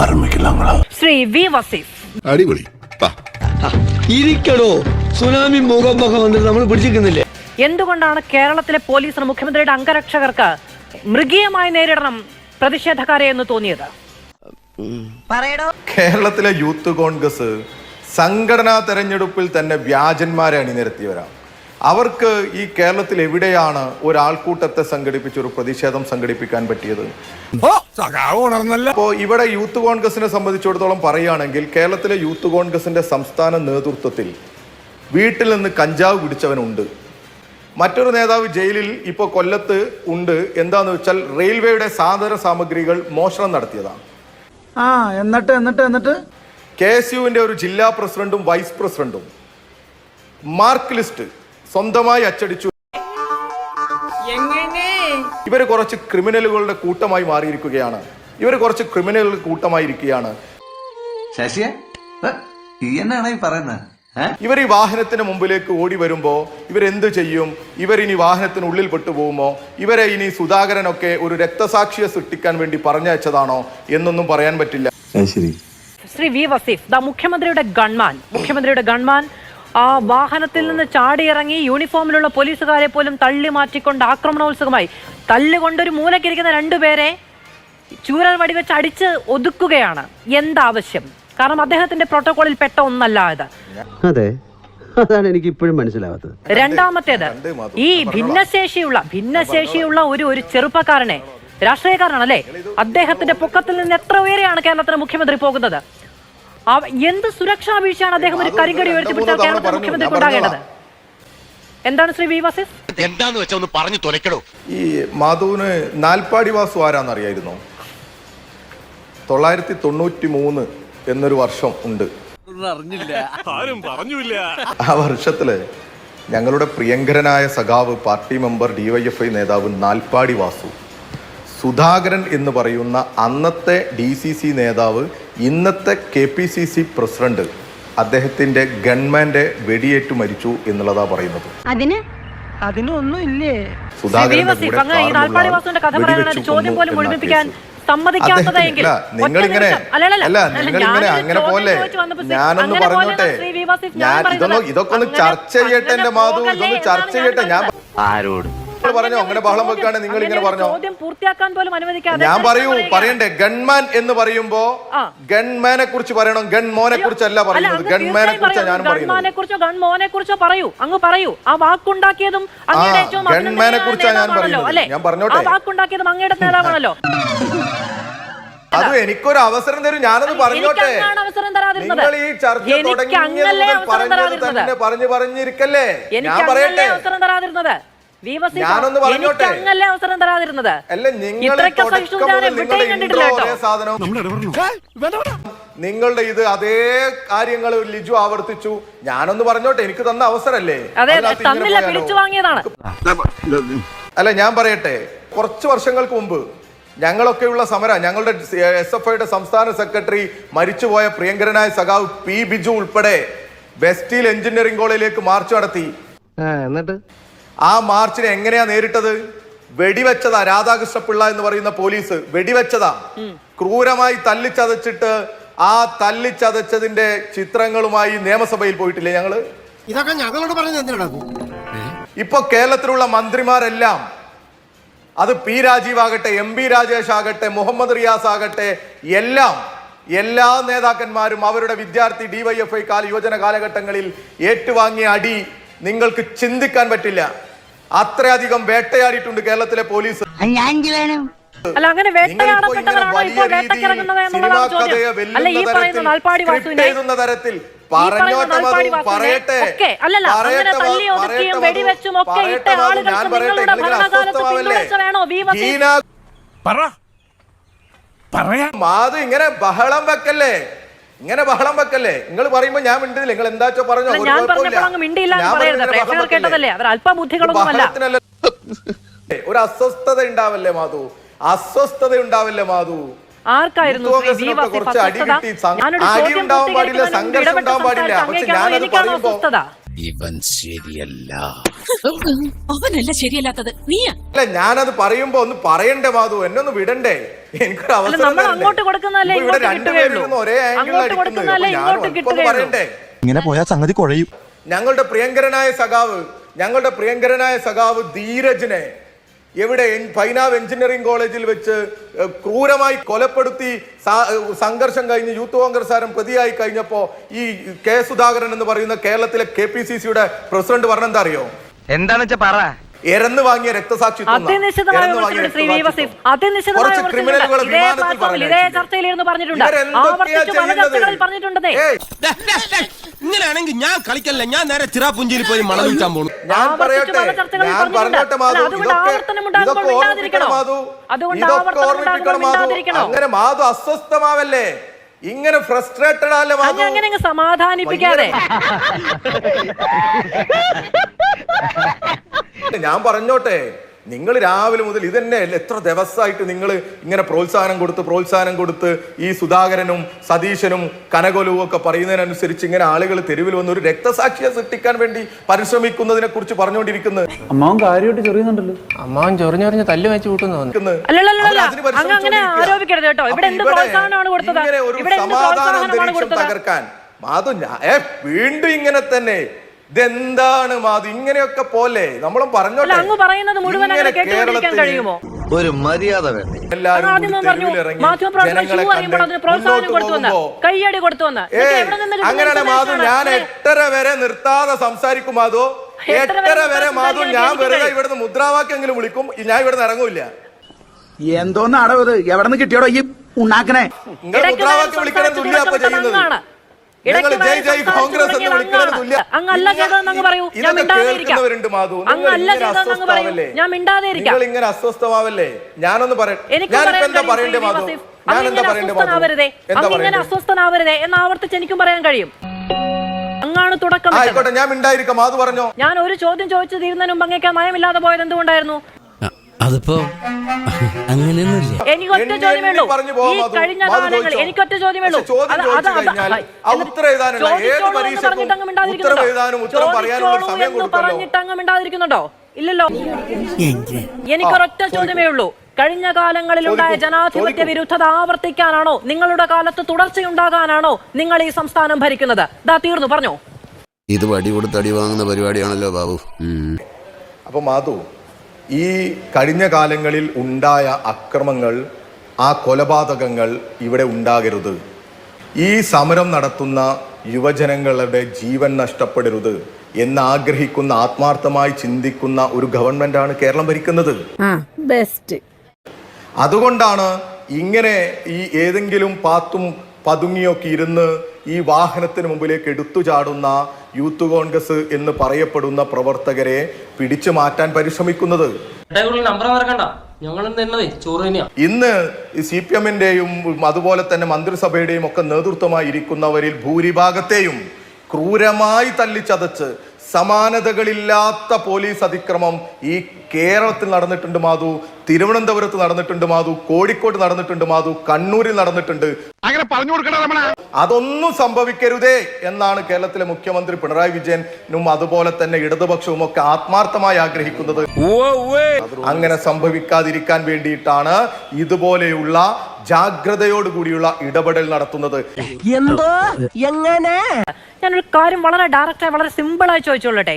ആരംഭിക്കലാങ്ങളാ Shri V Wasif. അടിപൊളി. ഇരിക്കടോ. Tsunami മുഖം മുഖം വന്നിട്ട് നമ്മൾ പിടിച്ചിരിക്കുന്നില്ലേ? എന്തുകൊണ്ടാണ് കേരളത്തിലെ പോലീസിന് മുഖ്യമന്ത്രിയുടെ അംഗരക്ഷകർക്ക് മൃഗീയമായി നേരിടണം പ്രതിഷേധക്കാരെ എന്ന് തോന്നിയത്? കേരളത്തിലെ യൂത്ത് കോൺഗ്രസ് സംഘടനാ തെരഞ്ഞെടുപ്പിൽ തന്നെ വ്യാജന്മാരെ അണിനിരത്തിയവരാണ്. അവർക്ക് ഈ കേരളത്തിൽ എവിടെയാണ് ഒരാൾക്കൂട്ടത്തെ സംഘടിപ്പിച്ച് ഒരു പ്രതിഷേധം സംഘടിപ്പിക്കാൻ പറ്റിയത്? അപ്പോൾ ഇവിടെ യൂത്ത് കോൺഗ്രസിനെ സംബന്ധിച്ചിടത്തോളം പറയുകയാണെങ്കിൽ കേരളത്തിലെ യൂത്ത് കോൺഗ്രസിന്റെ സംസ്ഥാന നേതൃത്വത്തിൽ വീട്ടിൽ നിന്ന് കഞ്ചാവ് പിടിച്ചവനുണ്ട്. മറ്റൊരു നേതാവ് ജയിലിൽ ഇപ്പോൾ കൊല്ലത്ത് ഉണ്ട്. എന്താന്ന് വെച്ചാൽ റെയിൽവേയുടെ സാധന സാമഗ്രികൾ മോഷണം നടത്തിയതാണ്. ആ എന്നിട്ട് എന്നിട്ട് എന്നിട്ട്? കെ എസ് യുവിന്റെ ഒരു ജില്ലാ പ്രസിഡന്റും വൈസ് പ്രസിഡന്റും. മാർക്ക് ലിസ്റ്റ് സ്വന്തമായി അച്ചടിച്ചു. ഇവർ കുറച്ച് ക്രിമിനലുകളുടെ കൂട്ടമായി മാറിയിരിക്കുകയാണ്. ഇവർ കുറച്ച് ക്രിമിനലുകളുടെ കൂട്ടമായി ഇരിക്കുകയാണ് ശശിയെ ഈ എന്നാണ് ഈ പറയുന്നത് ഇവർ ഈ വാഹനത്തിന് മുമ്പിലേക്ക് ഓടി വരുമ്പോ ഇവരെന്ത് ചെയ്യും? ഇവരിനി വാഹനത്തിനുള്ളിൽ പെട്ടുപോകുമോ ഇവരെ ഇനി സുധാകരനൊക്കെ ഒരു രക്തസാക്ഷിയെ സൃഷ്ടിക്കാൻ വേണ്ടി പറഞ്ഞയച്ചതാണോ എന്നൊന്നും പറയാൻ പറ്റില്ല. ശരി. ശ്രീ വി വസീഫ് ദ മുഖ്യമന്ത്രിയുടെ ഗൺമാൻ. മുഖ്യമന്ത്രിയുടെ ഗൺമാൻ ആ വാഹനത്തിൽ നിന്ന് ചാടിയിറങ്ങി യൂണിഫോമിലുള്ള പോലീസുകാരെ പോലും തള്ളി മാറ്റിക്കൊണ്ട് ആക്രമണോത്സുകമായി. തല്ലുകൊണ്ടൊരു മൂലക്കിരിക്കുന്ന രണ്ടുപേരെ ചൂരൽ വടിവെച്ച് അടിച്ച് ഒതുക്കുകയാണ്. എന്താവശ്യം? കാരണം അദ്ദേഹത്തിന്റെ പ്രോട്ടോകോളിൽ പെട്ട ഒന്നല്ല ഇത്. അതെ. അതാണ് എനിക്ക് ഇപ്പോഴും മനസ്സിലാവാത്തത്. രണ്ടാമത്തേത് ഈ ഭിന്നശേഷിയുള്ള ഭിന്നശേഷിയുള്ള ഒരു ഒരു ചെറുപ്പക്കാരനെ രാഷ്ട്രീയക്കാരനാണല്ലേ അദ്ദേഹത്തിന്റെ പൊക്കത്തിൽ നിന്ന് എത്ര ഉയരെയാണ് കേരളത്തിലെ മുഖ്യമന്ത്രി പോകുന്നത്? എന്ത് സുരക്ഷാ വീഴ്ചയാണ് അദ്ദേഹം ഒരു കരിങ്കടി കേരളത്തിലെ പറഞ്ഞു. ഉണ്ടാകേണ്ടത്? എന്താണ് ശ്രീ വി വസിഫ് എന്താന്ന് വെച്ചാൽ ഒന്ന് പറഞ്ഞു തുലക്കടോ ഈ മാധുവിന് നാൽപ്പാടി വാസു ആരാന്നറിയായിരുന്നോ? തൊള്ളായിരത്തി തൊണ്ണൂറ്റി മൂന്ന് എന്നൊരു വർഷം ഉണ്ട്. ആരും പറഞ്ഞില്ല. ആ വർഷത്തിൽ ഞങ്ങളുടെ പ്രിയങ്കരനായ സഖാവ് പാർട്ടി മെമ്പർ ഡിവൈഎഫ്ഐ നേതാവ് നാൽപ്പാടി വാസു. സുധാകരൻ എന്ന് പറയുന്ന അന്നത്തെ ഡി സി സി നേതാവ് ഇന്നത്തെ K P C C president അദ്ദേഹത്തിന്റെ ഗൺമാന്റെ വെടിയേറ്റ് മരിച്ചു എന്നുള്ളതാ പറയുന്നത്. അതിന്? അതിനൊന്നും ഇല്ലേ? നിങ്ങളിങ്ങനെ അല്ല നിങ്ങളിങ്ങനെ അങ്ങനെ പോലെ ഞാനൊന്ന് പറഞ്ഞോട്ടെ. ഞാൻ ഇതൊന്ന് ഇതൊക്കെ ഒന്ന് ചർച്ച ചെയ്യട്ടെ എന്റെ മാധു ഇതൊന്ന് ചർച്ച ചെയ്യട്ടെ. ഞാൻ ആരോട് നിങ്ങൾ പറഞ്ഞോ അങ്ങനെ ബഹളം വെക്കാണ് നിങ്ങൾ ഇങ്ങനെ പറഞ്ഞോ? ചോദ്യം പൂർത്തിയാക്കാൻ പോലും അനുവദിക്കാതെ ഞാൻ പറയൂ പറയണ്ടേ? ഗൺമാൻ എന്ന് പറയുമ്പോ ഗൺമാനെ കുറിച്ച് പറയണം ഗൺമോനെ കുറിച്ചല്ല പറയുന്നത്. ഗൺമാനെ കുറിച്ച് ഞാൻ ഗൺമാനെ കുറിച്ചോ ഗൺമോനെ കുറിച്ചോ പറയൂ. അങ്ങ് പറയൂ. ആ വാക്കുണ്ടാക്കിയതും അങ്ങയുടെ ഏറ്റവും ഗൺമാനെ കുറിച്ചാ ഞാൻ പറയുന്നത്. ഞാൻ പറഞ്ഞോട്ടെ. ആ വാക്കുണ്ടാക്കിയതും അങ്ങയുടെ നേതാവാണല്ലോ. അത് എനിക്കൊരു അവസരം തരും ഞാനത് പറഞ്ഞോട്ടെ. നിങ്ങൾ ഈ ചർച്ച തുടങ്ങി പറഞ്ഞു പറഞ്ഞിരിക്കല്ലേ? ഞാൻ പറയട്ടെ. അവസരം തരാതിരുന്നത്? ഞാനൊന്ന് പറഞ്ഞോട്ടെ. അവസരം തരാതിരുന്നത്. നിങ്ങളുടെ ഇത് അതേ കാര്യങ്ങൾ ലിജു ആവർത്തിച്ചു. ഞാനൊന്ന് പറഞ്ഞോട്ടെ എനിക്ക് തന്ന അവസരല്ലേ? അതെ തന്നില്ല പോയാലോ? അല്ല ഞാൻ പറയട്ടെ കുറച്ച് വർഷങ്ങൾക്ക് മുമ്പ് ഞങ്ങളൊക്കെയുള്ള സമരം. ഞങ്ങളുടെ എസ് എഫ് ഐയുടെ സംസ്ഥാന സെക്രട്ടറി മരിച്ചുപോയ പ്രിയങ്കരനായ സഖാവ് പി ബിജു ഉൾപ്പെടെ വെസ്റ്റീൽ എഞ്ചിനീയറിംഗ് കോളേജിലേക്ക് മാർച്ച് നടത്തി. എന്നിട്ട്? ആ മാർച്ചിനെ എങ്ങനെയാ നേരിട്ടത്? വെടിവെച്ചതാ രാധാകൃഷ്ണ പിള്ള എന്ന് പറയുന്ന പോലീസ്. വെടിവെച്ചതാ. ക്രൂരമായി തല്ലിച്ചതച്ചിട്ട് ആ തല്ലിച്ചതച്ചതിന്റെ ചിത്രങ്ങളുമായി നിയമസഭയിൽ പോയിട്ടില്ലേ ഞങ്ങൾ? ഇതൊക്കെ ഞങ്ങളോട് പറഞ്ഞു ഇപ്പൊ കേരളത്തിലുള്ള മന്ത്രിമാരെല്ലാം അത് പി രാജീവ് ആകട്ടെ എം പി രാജേഷ് ആകട്ടെ മുഹമ്മദ് റിയാസ് ആകട്ടെ എല്ലാം എല്ലാ നേതാക്കന്മാരും അവരുടെ വിദ്യാർത്ഥി ഡിവൈഎഫ്ഐ കാല യുവജന കാലഘട്ടങ്ങളിൽ ഏറ്റുവാങ്ങിയ അടി നിങ്ങൾക്ക് ചിന്തിക്കാൻ പറ്റില്ല. അത്രയധികം വേട്ടയാടിയിട്ടുണ്ട് കേരളത്തിലെ പോലീസ്. അല്ല അങ്ങനെ നിങ്ങളിപ്പോ ഇങ്ങനെ വേട്ടയാടപ്പെട്ടവരാണോ വലിയ ഇപ്പോൾ വേട്ടക്കിറങ്ങുന്നത് എന്നുള്ളതാണ് ചോദ്യം. അല്ല ഈ പറയുന്ന തരത്തിൽ നാൽപ്പാടി വാസുവിനെ ഒക്കെ അല്ലല്ല അങ്ങനെ പറയട്ടെ തല്ലി മധു, ഒതുക്കിയും വെടിവെച്ചും ഒക്കെ ഇട്ട ആളുകൾക്ക് നിങ്ങളുടെ ഭരണകാലത്ത് പിന്തുണച്ച വേണോ വി പറയാ. ഇങ്ങനെ ബഹളം വെക്കല്ലേ? ഇങ്ങനെ ബഹളം വെക്കല്ലേ? നിങ്ങൾ പറയുമ്പോ ഞാൻ മിണ്ടില്ല നിങ്ങൾ എന്താച്ചോ പറഞ്ഞോ? ഒരു ഞാൻ. പറഞ്ഞപ്പോൾ മിണ്ടിയില്ല എന്ന് ഞാൻ പറയരുത്. പ്രേക്ഷകർ കേട്ടതല്ലേ? അവർ. ഒരു അസ്വസ്ഥത ഉണ്ടാവല്ലേ മാധു? അസ്വസ്ഥത ഉണ്ടാവല്ലേ മാധു? ആർക്കായിരുന്നു കുറച്ച് അടി കിട്ടി, അടി ഉണ്ടാവാൻ പാടില്ല, സംഘർഷം ഉണ്ടാവാൻ പാടില്ല. പക്ഷെ ഞാനത് പറയുമ്പോ- ഇവൻ ശരിയല്ല. അവനല്ല ശരിയല്ലാത്തത്. നീ അല്ല ഞാനത് പറയുമ്പോ ഒന്ന് പറയണ്ടേ മാധു? എന്നെ ഒന്ന് വിടണ്ടേ? എനിക്കൊരു നമ്മൾ അങ്ങോട്ട് കൊടുക്കുന്നതല്ലേ ഇങ്ങോട്ട് കിട്ടുകയുള്ളൂ. അങ്ങോട്ട്. കൊടുക്കുന്നതല്ലേ ഇങ്ങോട്ട് കിട്ടുകയുള്ളൂ. ഇങ്ങനെ പോയാ സംഗതി കുഴയും ഞങ്ങളുടെ പ്രിയങ്കരനായ സഖാവ് ഞങ്ങളുടെ പ്രിയങ്കരനായ സഖാവ് ധീരജിനെ എവിടെ എൻ- പൈനാവ് എഞ്ചിനീയറിംഗ് കോളേജിൽ വെച്ച് ക്രൂരമായി കൊലപ്പെടുത്തി സംഘർഷം കഴിഞ്ഞ് യൂത്ത് കോൺഗ്രസ്സുകാരൻ പ്രതിയായി കഴിഞ്ഞപ്പോ ഈ കെ സുധാകരൻ എന്ന് പറയുന്ന കേരളത്തിലെ കെ പി സി സിയുടെ പ്രസിഡന്റ് പറഞ്ഞെന്താ അറിയോ എന്താണെന്ന് വെച്ചാ പറ എരന്ന് വാങ്ങിയ ഇങ്ങനെയാണെങ്കിൽ ഞാൻ കളിക്കല്ല? ഞാൻ നേരെ ചിറാപുഞ്ചിയിൽ പോയി മണം വിൽക്കാൻ പോണു. ഞാൻ പറയട്ടെ. ഞാൻ പറഞ്ഞോട്ടെ മാധു. ഇതൊക്കെ ഓർമ്മിപ്പിക്കണം മാധു. അങ്ങനെ മാധു അസ്വസ്ഥമാവല്ലേ? ഇങ്ങനെ ഫ്രസ്ട്രേറ്റഡ് അല്ലേ അങ്ങനെ അങ്ങ് സമാധാനിപ്പിക്കാതെ. ഞാൻ പറഞ്ഞോട്ടെ നിങ്ങൾ രാവിലെ മുതൽ ഇതന്നെ എത്ര ദിവസമായിട്ട് നിങ്ങൾ ഇങ്ങനെ പ്രോത്സാഹനം കൊടുത്ത് പ്രോത്സാഹനം കൊടുത്ത് ഈ സുധാകരനും സതീശനും കനകൊലുവും ഒക്കെ പറയുന്നതിനനുസരിച്ച് ഇങ്ങനെ ആളുകൾ തെരുവിൽ വന്ന് ഒരു രക്തസാക്ഷിയെ സൃഷ്ടിക്കാൻ വേണ്ടി പരിശ്രമിക്കുന്നതിനെ കുറിച്ച് പറഞ്ഞുകൊണ്ടിരിക്കുന്നത്. അമ്മാവൻ കാര്യമായിട്ട് ചെറിയുന്നുണ്ടല്ലോ. അമ്മാവൻ ചൊറിഞ്ഞൊറിഞ്ഞ് തല്ല് വെച്ച് കൂട്ടുന്നു ഒരു സമാധാന അന്തരീക്ഷം തകർക്കാൻ. മാധു വീണ്ടും ഇങ്ങനെ തന്നെ. ഇതെന്താണ് മാധു? ഇങ്ങനെയൊക്കെ പോലെ നമ്മളും പറഞ്ഞോട്ടെ. അങ്ങ് പറയുന്നത് മുഴുവൻ അങ്ങനെ ഇങ്ങനെ കഴിയുമോ? ഒരു മര്യാദ വേണ്ടേ? കയ്യടി അങ്ങനെയാണ് മാധു ഞാൻ? എട്ടര വരെ നിർത്താതെ സംസാരിക്കും മാധു. എട്ടര വരെ മാധു ഞാൻ വെറുതെ. ഇവിടുന്ന് മുദ്രാവാക്യെങ്കിലും വിളിക്കും. ഞാൻ ഇവിടുന്ന് ഇറങ്ങൂല എന്തോന്നാടോ ഇത്? എവിടെ നിന്ന് കിട്ടിയോടോ ഈ ഉണ്ടാക്കണേ നിങ്ങൾ മുദ്രാവാക്യം വിളിക്കണം തുല്യ അപ്പൊ ചെയ്യുന്നത്. അങ്ങല്ല പറയൂ. ഞാൻ അങ്ങല്ല പറയൂ. ഞാൻ ഇങ്ങനെ അസ്വസ്ഥമാവല്ലേ? ഞാനൊന്ന് പറയട്ടെ അസ്വസ്ഥനാവരുതേ. എന്ന് ആവർത്തിച്ച് എനിക്കും പറയാൻ കഴിയും. അങ്ങാണ് തുടക്കം ഞാൻ മിണ്ടായിരിക്കാം. മാധു പറഞ്ഞോ? ഞാൻ ഒരു ചോദ്യം ചോദിച്ചു തീരുന്നതിന് മുമ്പ് അങ്ങേക്ക് നയമില്ലാതെ പോയത് എന്തുകൊണ്ടായിരുന്നു? അതിപ്പോ അങ്ങനെയൊന്നുമില്ല. എനിക്ക് ഒറ്റ ചോദ്യമേ ഉള്ളൂ. പറഞ്ഞു ഈ. കഴിഞ്ഞ മാധു കാലങ്ങളിൽ ചോദിച്ചോ. എനിക്ക് ഒറ്റ ചോദ്യമേ ഉള്ളൂ. പക്ഷെ ചോദ്യം അത് ചോദിച്ചു അത് അത് കഴിഞ്ഞാൽ ആ എന്നിട്ട് ഉത്തരം എഴുതാനുള്ള ഏത് ചോദിച്ചോളൂ എന്ന് പരീക്ഷയ്ക്കും പറഞ്ഞിട്ട് അങ്ങ് ഉത്തരം എഴുതാനും ഉത്തരം പറയാനുള്ള ഒരു ചോദിച്ചോളൂ സമയം എന്ന് കൊടുക്കല്ലോ പറഞ്ഞിട്ട് അങ്ങ് മിണ്ടാതിരിക്കുന്നുണ്ടോ ഇല്ലല്ലോ എനിക്കൊരൊറ്റ ചോദ്യമേ ഉള്ളൂ. കഴിഞ്ഞ കാലങ്ങളിലുണ്ടായ ചോദിക്കൂ, ജനാധിപത്യ ചോദിക്കൂ. വിരുദ്ധത ആവർത്തിക്കാനാണോ? നിങ്ങളുടെ കാലത്ത് തുടർച്ചയുണ്ടാകാനാണോ നിങ്ങൾ ഈ സംസ്ഥാനം ഭരിക്കുന്നത്? ദാ തീർന്നു. പറഞ്ഞോ. ഇത് വടി കൊടുത്ത് അടി വാങ്ങുന്ന പരിപാടിയാണല്ലോ ബാബു. അപ്പൊ മാധു ഈ കഴിഞ്ഞ കാലങ്ങളിൽ ഉണ്ടായ അക്രമങ്ങൾ ആ കൊലപാതകങ്ങൾ ഇവിടെ ഉണ്ടാകരുത്. ഈ സമരം നടത്തുന്ന യുവജനങ്ങളുടെ ജീവൻ നഷ്ടപ്പെടരുത് എന്നാഗ്രഹിക്കുന്ന ആത്മാർത്ഥമായി ചിന്തിക്കുന്ന ഒരു ഗവൺമെന്റാണ് കേരളം ഭരിക്കുന്നത്. ബെസ്റ്റ്. അതുകൊണ്ടാണ് ഇങ്ങനെ ഈ ഏതെങ്കിലും പാത്തും പതുങ്ങിയൊക്കെ ഇരുന്ന് ഈ വാഹനത്തിന് മുമ്പിലേക്ക് എടുത്തു ചാടുന്ന യൂത്ത് കോൺഗ്രസ് എന്ന് പറയപ്പെടുന്ന പ്രവർത്തകരെ പിടിച്ചു മാറ്റാൻ പരിശ്രമിക്കുന്നത്. ഇന്ന് സി പി എമ്മിന്റെയും അതുപോലെ തന്നെ മന്ത്രിസഭയുടെയും ഒക്കെ നേതൃത്വമായി ഇരിക്കുന്നവരിൽ ഭൂരിഭാഗത്തെയും ക്രൂരമായി തല്ലിച്ചതച്ച് സമാനതകളില്ലാത്ത പോലീസ് അതിക്രമം ഈ കേരളത്തിൽ നടന്നിട്ടുണ്ട് മാധു. തിരുവനന്തപുരത്ത് നടന്നിട്ടുണ്ട് മാധു കോഴിക്കോട് നടന്നിട്ടുണ്ട് മാധു കണ്ണൂരിൽ നടന്നിട്ടുണ്ട്. അങ്ങനെ പറഞ്ഞു കൊടുക്കണം അതൊന്നും സംഭവിക്കരുതേ എന്നാണ് കേരളത്തിലെ മുഖ്യമന്ത്രി പിണറായി വിജയനും അതുപോലെ തന്നെ ഇടതുപക്ഷവും ഒക്കെ ആത്മാർത്ഥമായി ആഗ്രഹിക്കുന്നത്. അങ്ങനെ സംഭവിക്കാതിരിക്കാൻ വേണ്ടിയിട്ടാണ് ഇതുപോലെയുള്ള ജാഗ്രതയോടുകൂടിയുള്ള ഇടപെടൽ നടത്തുന്നത്. എന്തോ? എങ്ങനെ? ഞാനൊരു കാര്യം വളരെ ഡയറക്റ്റായി വളരെ സിമ്പിളായി ചോദിച്ചോളട്ടെ.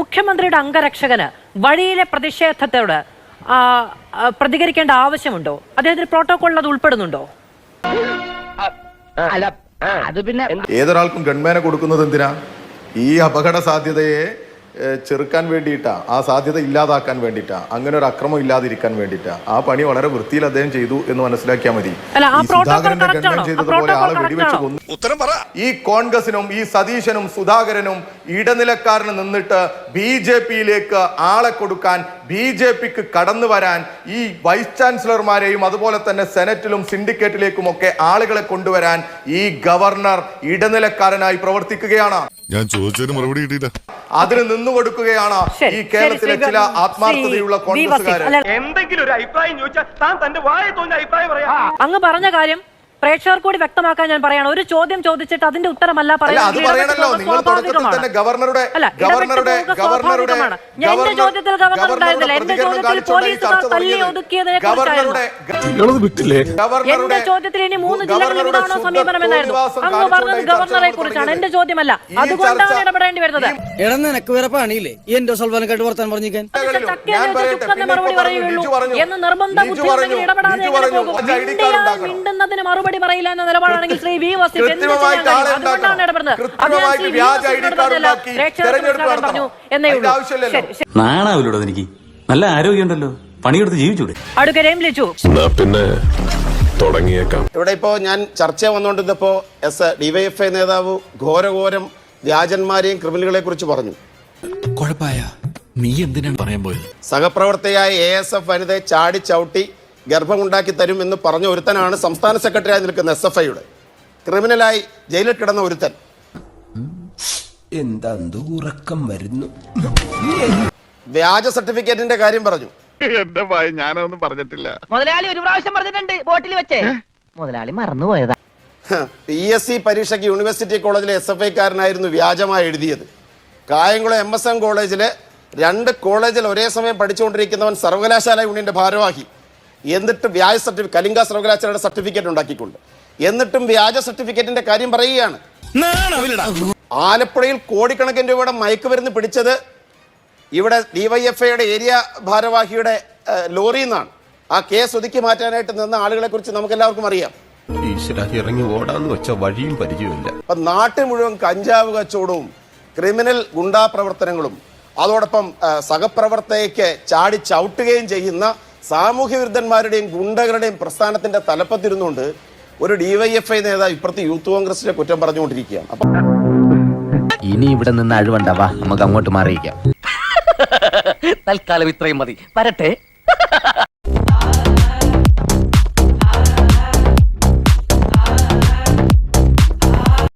മുഖ്യമന്ത്രിയുടെ അംഗരക്ഷകന് വഴിയിലെ പ്രതിഷേധത്തോട് പ്രതികരിക്കേണ്ട ആവശ്യമുണ്ടോ? അദ്ദേഹത്തിന് പ്രോട്ടോകോളിൽ അത് ഉൾപ്പെടുന്നുണ്ടോ? അത് പിന്നെ ഏതൊരാൾക്കും ഗൺമേനെ കൊടുക്കുന്നത് എന്തിനാ? ഈ അപകട സാധ്യതയെ ചെറുക്കാൻ വേണ്ടിയിട്ടാണ് ആ സാധ്യത ഇല്ലാതാക്കാൻ വേണ്ടിയിട്ടാണ് അങ്ങനെ ഒരു അക്രമം ഇല്ലാതിരിക്കാൻ വേണ്ടിയിട്ടാണ് ആ പണി വളരെ വൃത്തിയിൽ അദ്ദേഹം ചെയ്തു എന്ന് മനസ്സിലാക്കിയാൽ മതി. സുധാകരന്റെ ചെയ്തതുപോലെ ആളെ വെടിവെച്ച് കൊന്നു. ഉത്തരം പറ. ഈ കോൺഗ്രസിനും ഈ സതീശനും സുധാകരനും ഇടനിലക്കാരന് നിന്നിട്ട് ബി ജെ പിയിലേക്ക് ആളെ കൊടുക്കാൻ ബി ജെ പിക്ക് കടന്നു വരാൻ ഈ വൈസ് ചാൻസലർമാരെയും അതുപോലെ തന്നെ സെനറ്റിലും സിൻഡിക്കേറ്റിലേക്കും ഒക്കെ ആളുകളെ കൊണ്ടുവരാൻ ഈ ഗവർണർ ഇടനിലക്കാരനായി പ്രവർത്തിക്കുകയാണ്. ഞാൻ ചോദിച്ചതിന് മറുപടി കിട്ടിയില്ല അതിന് നിന്നു കൊടുക്കുകയാണ് ഈ കേരളത്തിലെ ചില ആത്മാർത്ഥതയുള്ള. കോൺഗ്രസ്സുകാർ എന്തെങ്കിലും ഒരു അഭിപ്രായം ചോദിച്ചാൽ താൻ തന്റെ വായ തോന്നിയ അഭിപ്രായം പറയാ അങ്ങ് പറഞ്ഞ കാര്യം പ്രേക്ഷകർ കൂടി വ്യക്തമാക്കാൻ ഞാൻ പറയാണ്. ഒരു ചോദ്യം ചോദിച്ചിട്ട് അതിന്റെ ഉത്തരമല്ല അല്ല അത് പറയണല്ലോ. നിങ്ങൾ തുടക്കത്തിൽ തന്നെ ഗവർണറുടെ ഗവർണറുടെ ഗവർണറുടെ. എന്റെ ചോദ്യത്തിൽ ഗവർണർ ഉണ്ടായിരുന്നില്ല. എന്റെ ചോദ്യത്തിൽ തല്ലി ഒതുക്കിയതിനെ ഗവർണറുടെ എന്റെ ചോദ്യത്തിൽ ഇനി മൂന്ന് ജില്ലകളിൽ ഗവർണറുടെ ഇതാണോ ശുദ്ധ സമീപനം എന്നായിരുന്നു അങ്ങ് പറഞ്ഞത് ഗവർണറെ കുറിച്ചാണ് എന്റെ ചോദ്യമല്ല. അതുകൊണ്ടാണ് ഇടപെടേണ്ടി വരുന്നത്. നിനക്ക് വേറെ പണിയില്ലേ? ഈ എന്റെ സൽവാനക്കായിട്ട് വർത്താൻ പറഞ്ഞിരിക്കാൻ. മറുപടി പറയുകയുള്ളൂ. എന്ന് നിർബന്ധ ബുദ്ധി ഇടപെടാതെ. മിണ്ടുന്നതിന് മറുപടി പറയില്ല എന്ന നിലപാടാണെങ്കിൽ ശ്രീ വി വസീഫ് എന്ത്? അതുകൊണ്ടാണ്. ഇടപെടുന്നത്. അത് ഞാൻ കൃത്രിമമായിട്ട് ശ്രീ വി പറഞ്ഞു എന്നേ ഉള്ളൂ. നാണാവില്ലോടോ എനിക്ക് നല്ല ആരോഗ്യമുണ്ടല്ലോ. പണിയെടുത്ത് ജീവിച്ചൂടെ. അടുക്കരയും ലിച്ചു പിന്നെ തുടങ്ങിയേക്കാം. ഇവിടെ ഇപ്പോ ഞാൻ ചർച്ച വന്നുകൊണ്ടിരുന്നപ്പോ എസ് ഡിവൈഎഫ്ഐ നേതാവ് ഘോരഘോരം വ്യാജന്മാരെയും ക്രിമിനലുകളെ കുറിച്ച് പറഞ്ഞു. നീ എന്തിനാണ് പറയാൻ പോയത്? സഹപ്രവർത്തകയായ എ എസ് എഫ് വനിതയെ ചാടി ചവിട്ടി ഗർഭമുണ്ടാക്കി തരും എന്ന് പറഞ്ഞ ഒരുത്തനാണ് സംസ്ഥാന സെക്രട്ടറിയായി നിൽക്കുന്ന എസ് എഫ് ഐയുടെ. ക്രിമിനലായി ജയിലിൽ കിടന്ന ഒരുത്തൻ. എന്താ ഉറക്കം വരുന്നു? വ്യാജ സർട്ടിഫിക്കറ്റിന്റെ കാര്യം പറഞ്ഞു. എന്റെ ഭയ ഞാനൊന്നും പറഞ്ഞിട്ടില്ല. മുതലാളി ഒരു പ്രാവശ്യം പറഞ്ഞിട്ടുണ്ട് ബോട്ടിൽ വെച്ചേ. മുതലാളി മറന്നുപോയതാ. പി എസ് സി പരീക്ഷയ്ക്ക് യൂണിവേഴ്സിറ്റി കോളേജിലെ എസ് എഫ് ഐക്കാരനായിരുന്നു വ്യാജമായി എഴുതിയത്. കായംകുളം എം എസ് എം കോളേജിലെ രണ്ട് കോളേജിൽ ഒരേ സമയം പഠിച്ചുകൊണ്ടിരിക്കുന്നവൻ സർവകലാശാല യൂണിയന്റെ ഭാരവാഹി. എന്നിട്ട് വ്യാജ സർട്ടിഫിക്കറ്റ് കലിംഗ സർവകലാശാലയുടെ സർട്ടിഫിക്കറ്റ് ഉണ്ടാക്കിക്കൊണ്ട്. എന്നിട്ടും വ്യാജ സർട്ടിഫിക്കറ്റിന്റെ കാര്യം പറയുകയാണ്. ആലപ്പുഴയിൽ കോടിക്കണക്കിന് രൂപയുടെ മയക്കുമരുന്ന് പിടിച്ചത് ഇവിടെ ഡിവൈഎഫ്ഐയുടെ ഏരിയ ഭാരവാഹിയുടെ ലോറിയിൽ നിന്നാണ്. ആ കേസ് ഒതുക്കി മാറ്റാനായിട്ട് നിന്ന ആളുകളെ കുറിച്ച് നമുക്ക് എല്ലാവർക്കും അറിയാം ഇറങ്ങി ഓടാന്ന് വെച്ച വഴിയും പരിചയമില്ല. അപ്പൊ നാട്ടിൽ മുഴുവൻ കഞ്ചാവ് കച്ചവടവും ക്രിമിനൽ ഗുണ്ടാ പ്രവർത്തനങ്ങളും അതോടൊപ്പം സഹപ്രവർത്തകയ്ക്ക് ചാടി ചവിട്ടുകയും ചെയ്യുന്ന സാമൂഹ്യ വിരുദ്ധന്മാരുടെയും ഗുണ്ടകളുടെയും പ്രസ്ഥാനത്തിന്റെ തലപ്പത്തിരുന്നുകൊണ്ട് ഒരു ഡിവൈഎഫ്ഐ നേതാവ് ഇപ്പുറത്ത് യൂത്ത് കോൺഗ്രസിനെ കുറ്റം പറഞ്ഞുകൊണ്ടിരിക്കുകയാണ്. അപ്പൊ ഇനി ഇവിടെ നിന്ന് അഴിവണ്ടാവാ നമുക്ക് അങ്ങോട്ട് മാറിയിക്കാം തൽക്കാലം ഇത്രയും മതി. വരട്ടെ.